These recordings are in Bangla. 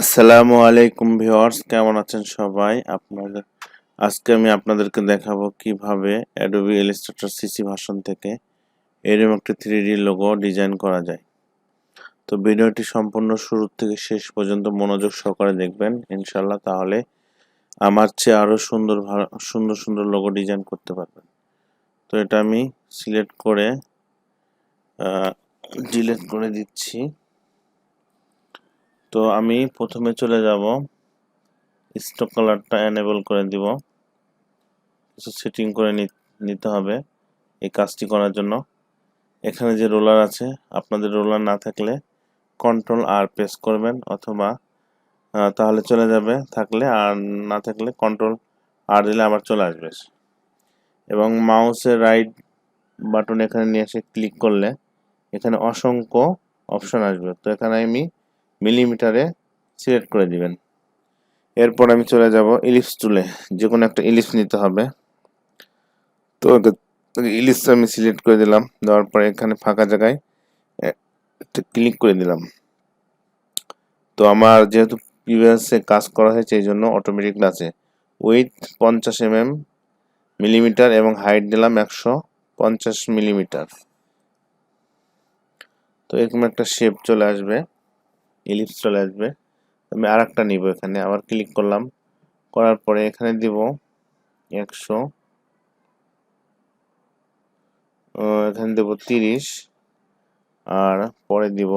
আসসালামু আলাইকুম ভিউয়ার্স, কেমন আছেন সবাই? আপনাদের, আজকে আমি আপনাদেরকে দেখাবো কীভাবে অ্যাডোবি ইলাস্ট্রেটর সিসি ভার্সন থেকে এরকম একটা থ্রি ডি লোগো ডিজাইন করা যায়। তো ভিডিওটি সম্পূর্ণ শুরু থেকে শেষ পর্যন্ত মনোযোগ সহকারে দেখবেন ইনশাল্লাহ তাহলে আমার চেয়ে আরও সুন্দর সুন্দর সুন্দর লোগো ডিজাইন করতে পারবেন। তো এটা আমি সিলেক্ট করে ডিলেট করে দিচ্ছি। তো আমি প্রথমে চলে যাব। স্টক কালারটা এনেবল করে দিব। কিছু সেটিং করে নিতে হবে এই কাজটি করার জন্য। এখানে যে রোলার আছে, আপনাদের রোলার না থাকলে কন্ট্রোল আর প্রেস করবেন অথবা তাহলে চলে যাবে। থাকলে আর না থাকলে কন্ট্রোল আর দিলে আবার চলে আসবে। এবং মাউসের রাইট বাটন এখানে নিয়ে এসে ক্লিক করলে এখানে অসংখ্য অপশন আসবে। তো এখানে আমি মিলিমিটারে সিলেক্ট করে দিবেন। এরপর আমি চলে যাব ইলিপস টুলে যে কোনো একটা ইলিপস নিতে হবে। তো ইলিপস আমি সিলেক্ট করে দিলাম। দেওয়ার পরে এখানে ফাঁকা জায়গায় ক্লিক করে দিলাম। তো আমার যেহেতু প্রিভিয়াসে কাজ করা হয়েছে, এই জন্য অটোমেটিক আছে। উইথ পঞ্চাশ এম এম মিলিমিটার এবং হাইট দিলাম একশো পঞ্চাশ মিলিমিটার তো এরকম একটা শেপ চলে আসবে। ইলিপস চলে আসবে। আমি আর একটা নিব এখানে, আবার ক্লিক করলাম। করার পরে এখানে দিব একশো এখানে দেব তিরিশ, আর পরে দিব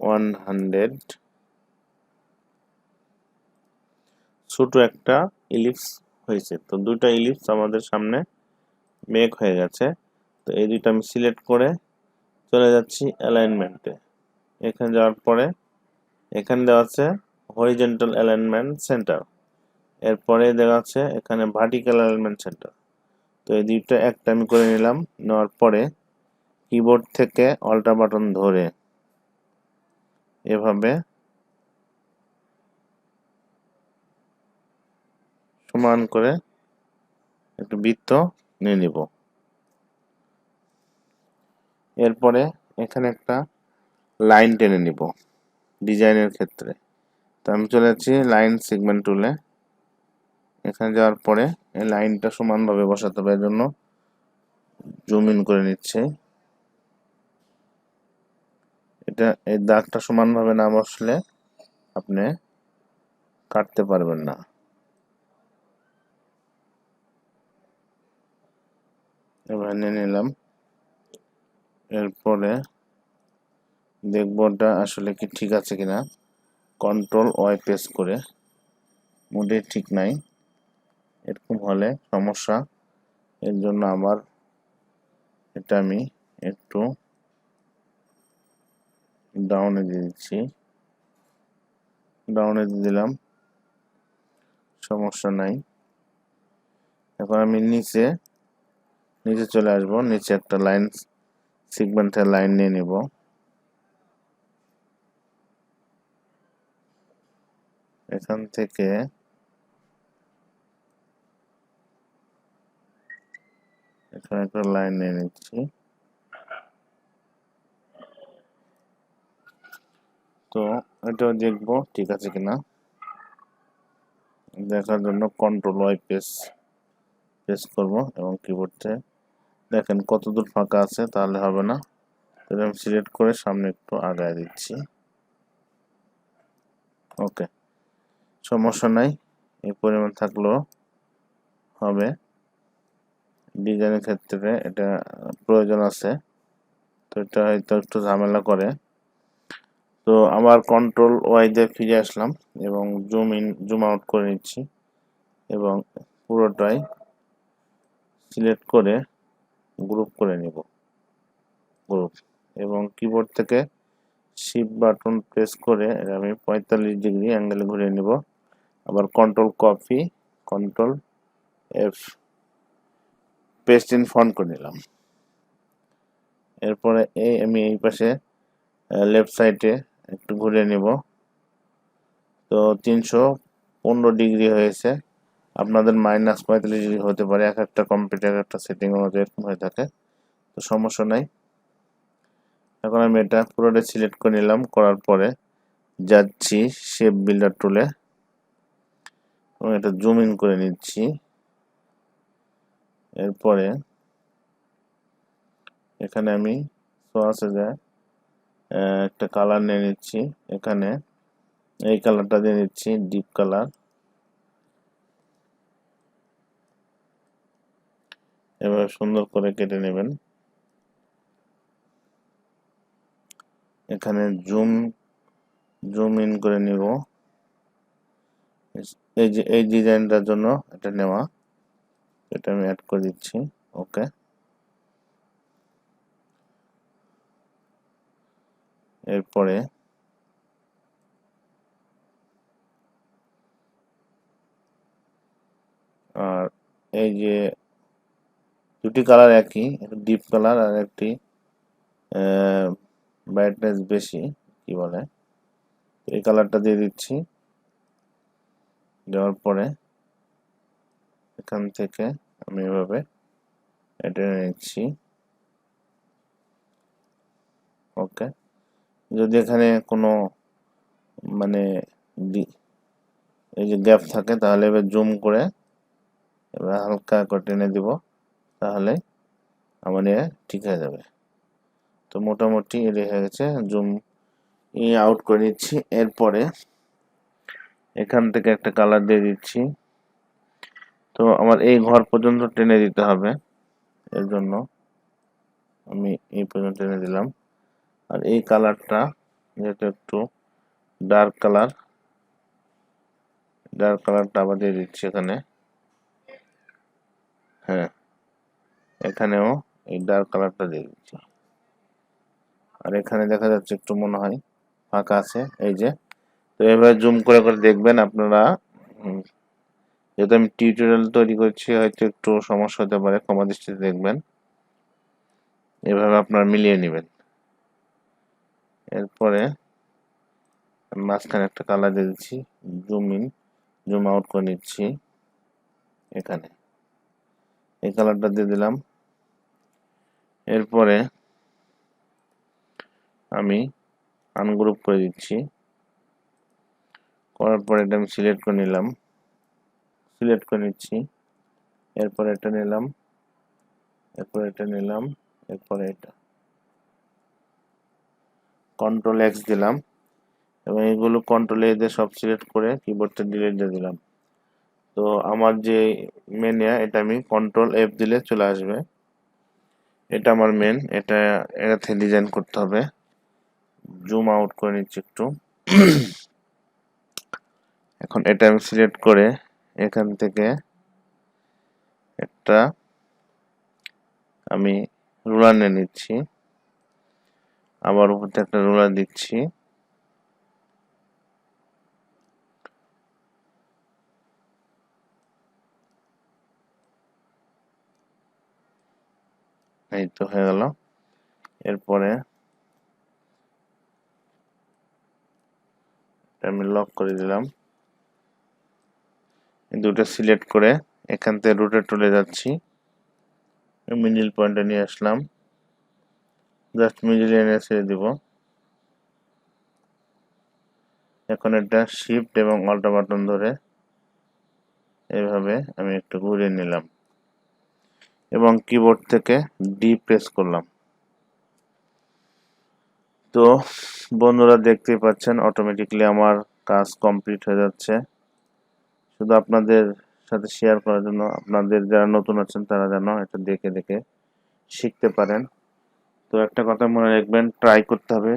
ওয়ান হান্ড্রেড। ছোট একটা ইলিপস হয়েছে। তো দুইটা ইলিপস আমাদের সামনে মেক হয়ে গেছে। তো এই দুইটা আমি সিলেক্ট করে চলে যাচ্ছি অ্যালাইনমেন্টে এখানে যাওয়ার পরে এখানে দেওয়া আছে হরিজেন্টাল অ্যালাইনমেন্ট সেন্টার এরপরে দেওয়া আছে এখানে ভার্টিক্যাল অ্যালাইনমেন্ট সেন্টার তো এই দুইটা একটা আমি করে নিলাম, নেওয়ার পরে কিবোর্ড থেকে অল্টা বাটন ধরে এভাবে সমান করে একটু বৃত্ত নিয়ে নিব। এরপরে এখানে একটা লাইন টেনে নিব, ডিজাইনের ক্ষেত্রে। তো আমি চলে যাচ্ছি লাইন সেগমেন্ট টুলে এখানে যাওয়ার পরে এই লাইনটা সমানভাবে বসাতে হবে জন্য জুম ইন করে নিচ্ছে। এটা, এই দাগটা সমানভাবে না বসলে আপনি কাটতে পারবেন না। এবার নিয়ে নিলাম। এরপরে ওটা আসলে কি ঠিক আছে কিনা। কন্ট্রোল ওয়াই প্রেস করে। মোটে ঠিক নাই। এরকম হলে সমস্যা। এর জন্য আমার এটা আমি একটু ডাউনে দিয়ে দিচ্ছি। ডাউনে দিয়ে দিলাম। সমস্যা নাই। এখন আমি নিচে নিচে চলে আসব। নিচে একটা লাইন সিগমেন্টের লাইন নিয়ে নেব। এখান থেকে এখানে একটা লাইন নিয়ে নিচ্ছি। তো এটাও দেখব, ঠিক আছে কিনা? দেখার জন্য কন্ট্রোল ওয়াই প্রেস প্রেস করব এবং কিবোর্ডে দেখেন কত দূর ফাঁকা আছে, তাহলে হবে না। সিলেক্ট করে সামনে একটু আগায় দিচ্ছি। ওকে সমস্যা নাই, এই পরিমাণ থাকলেও হবে। ডিজাইনের ক্ষেত্রে এটা প্রয়োজন আছে, তো এটা হয়তো একটু ঝামেলা করে। তো আমার কন্ট্রোল ওয়াই দিয়ে ফিরে আসলাম এবং জুম ইন জুম আউট করে নিচ্ছি এবং পুরোটাই সিলেক্ট করে গ্রুপ করে নিব গ্রুপ এবং কিবোর্ড থেকে শিপ বাটন প্রেস করে আমি পঁয়তাল্লিশ ডিগ্রি অ্যাঙ্গেলে ঘুরিয়ে নিব। আবার control copy control F paste in font করে নিলাম। এরপরে এই আমি এই পাশে লেফট সাইডে একটু ঘুরে নিব। তো তিনশো পনেরো ডিগ্রি হয়েছে। আপনাদের মাইনাস পঁয়তাল্লিশ ডিগ্রি হতে পারে, এক একটা কম্পিউটার একটা সেটিং অনুযায়ী এরকম হয়ে থাকে। তো সমস্যা নাই। এখন আমি এটা পুরোটা সিলেক্ট করে নিলাম, করার পরে যাচ্ছি শেপ বিল্ডার টুলে এবং এটা জুম ইন করে নিচ্ছি। এরপরে এখানে আমি সোয়াসে যায় একটা কালার নিয়ে নিচ্ছি। এখানে এই কালারটা দিয়ে নিচ্ছি ডিপ কালার এভাবে সুন্দর করে কেটে নেবেন। এখানে জুম জুম ইন করে নিব। এই যে, এই ডিজাইনটার জন্য এটা নেওয়া। এটা আমি অ্যাড করে দিচ্ছি ওকে এরপরে আর এই যে দুটি কালার একই ডিপ কালার আর একটি ব্রাইটনেস বেশি, কি বলে? এই কালারটা দিয়ে দিচ্ছি। দেওয়ার পরে এখান থেকে আমি এভাবে এটা নিচ্ছি। ওকে। যদি এখানে কোনো মানে এই যে গ্যাপ থাকে তাহলে এবার জুম করে এবার হালকা করে টেনে দিব, তাহলে আমার এ ঠিক হয়ে যাবে। তো মোটামুটি হয়ে গেছে, জুম ই আউট করে নিচ্ছি। এরপরে এখান থেকে একটা কালার দিয়ে দিচ্ছি। তো আমার এই ঘর পর্যন্ত টেনে দিতে হবে, এর জন্য আমি এই পর্যন্ত টেনে দিলাম। আর এই কালারটা যেহেতু একটু ডার্ক কালার ডার্ক কালারটা আবার দিয়ে দিচ্ছি এখানে। হ্যাঁ এখানেও এই ডার্ক কালারটা দিয়ে দিচ্ছি। আর এখানে দেখা যাচ্ছে একটু মনে হয় ফাঁকা আছে, এই যে তো এভাবে জুম করে করে দেখবেন আপনারা যেহেতু আমি টিউটোরিয়াল তৈরি করছি, হয়তো একটু সমস্যা হতে পারে, ক্ষমা দৃষ্টিতে দেখবেন। এভাবে আপনারা মিলিয়ে নেবেন। এরপরে মাঝখানে একটা কালার দিয়ে দিচ্ছি জুম ইন জুম আউট করে নিচ্ছি, এখানে। এই কালারটা দিয়ে দিলাম। এরপরে আমি আনগ্রুপ করে দিচ্ছি। করার পরে এটা আমি সিলেক্ট করে নিলাম। সিলেক্ট করে নিচ্ছি। এরপর এটা নিলাম। এরপর এটা নিলাম। এরপরে এটা। কন্ট্রোল এক্স দিলাম। এবং এগুলো কন্ট্রোল এ দিয়ে সব সিলেক্ট করে কিবোর্ডটা ডিলিট দিয়ে দিলাম। তো আমার যে মেন এটা আমি কন্ট্রোল এফ দিলে চলে আসবে। এটা আমার মেন এটা, এটাতে ডিজাইন করতে হবে। জুম আউট করে নিচ্ছি একটু। এখন এটা আমি সিলেক্ট করে এখান থেকে একটা আমি রুলার নিয়ে নিচ্ছি। আবার উপর থেকে একটা রুলার দিচ্ছি। এই তো হয়ে গেল। এরপরে আমি লক করে দিলাম। দুটো সিলেক্ট করে এখান থেকে রুটে টুলে যাচ্ছি। মিডিল পয়েন্টে নিয়ে আসলাম। জাস্ট মিডিল এনে ছেড়ে দিব। এখন এটা শিফট এবং অল্টা বাটন ধরে এভাবে আমি একটু ঘুরে নিলাম। এবং কিবোর্ড থেকে ডি প্রেস করলাম। তো বন্ধুরা দেখতেই পাচ্ছেন অটোমেটিকলি আমার কাজ কমপ্লিট হয়ে যাচ্ছে। শুধু আপনাদের সাথে শেয়ার করার জন্য, আপনাদের যারা নতুন আছেন তারা যেন এটা দেখে দেখে শিখতে পারেন। তো একটা কথা মনে রাখবেন ট্রাই করতে হবে,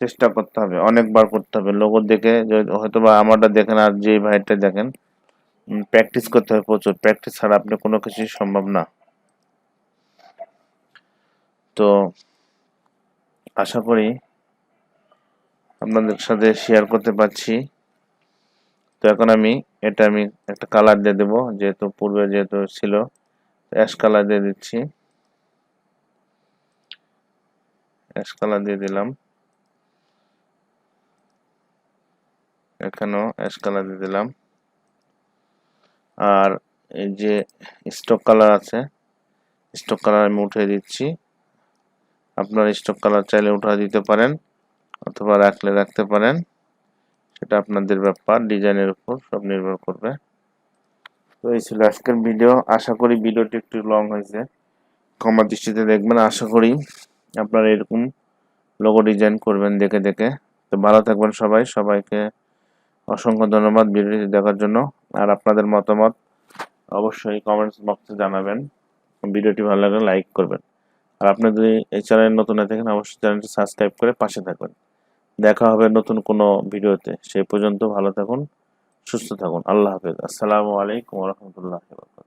চেষ্টা করতে হবে, অনেকবার করতে হবে। লোগো দেখে হয়তো বা আমারটা দেখেন আর যে ভাইটা দেখেন প্র্যাকটিস করতে হবে প্রচুর। প্র্যাকটিস ছাড়া আপনি কোনো কিছুই সম্ভব না। তো আশা করি আপনাদের সাথে শেয়ার করতে পারছি। তো এখন আমি, এটা আমি একটা কালার দিয়ে দেবো, যেহেতু পূর্বে যেহেতু ছিল অ্যাশ কালার দিয়ে দিচ্ছি। অ্যাশ কালার দিয়ে দিলাম। এখানেও অ্যাশ কালার দিয়ে দিলাম। আর এই যে স্টক কালার আছে স্টক কালার আমি উঠে দিচ্ছি। আপনার স্টক কালার চাইলে উঠা দিতে পারেন, অথবা রাখলে রাখতে পারেন। সেটা আপনাদের ব্যাপার, ডিজাইনের উপর সব নির্ভর করবে। তো এই ছিল আজকের ভিডিও। আশা করি ভিডিওটি একটু লং হয়েছে। ক্ষমা দৃষ্টিতে দেখবেন। আশা করি আপনারা এরকম লোগো ডিজাইন করবেন দেখে দেখে। তো ভালো থাকবেন সবাই। সবাইকে অসংখ্য ধন্যবাদ ভিডিওটি দেখার জন্য। আর আপনাদের মতামত অবশ্যই কমেন্টস বক্সে জানাবেন। ভিডিওটি ভালো লাগলে লাইক করবেন। আর আপনি যদি এই চ্যানেল নতুন হয়ে থাকেন, অবশ্যই চ্যানেলটি সাবস্ক্রাইব করে পাশে থাকবেন। দেখা হবে নতুন কোনো ভিডিওতে। সেই পর্যন্ত ভালো থাকুন, সুস্থ থাকুন। আল্লাহ হাফেজ। আসসালামু আলাইকুম রহমতুল্লাহ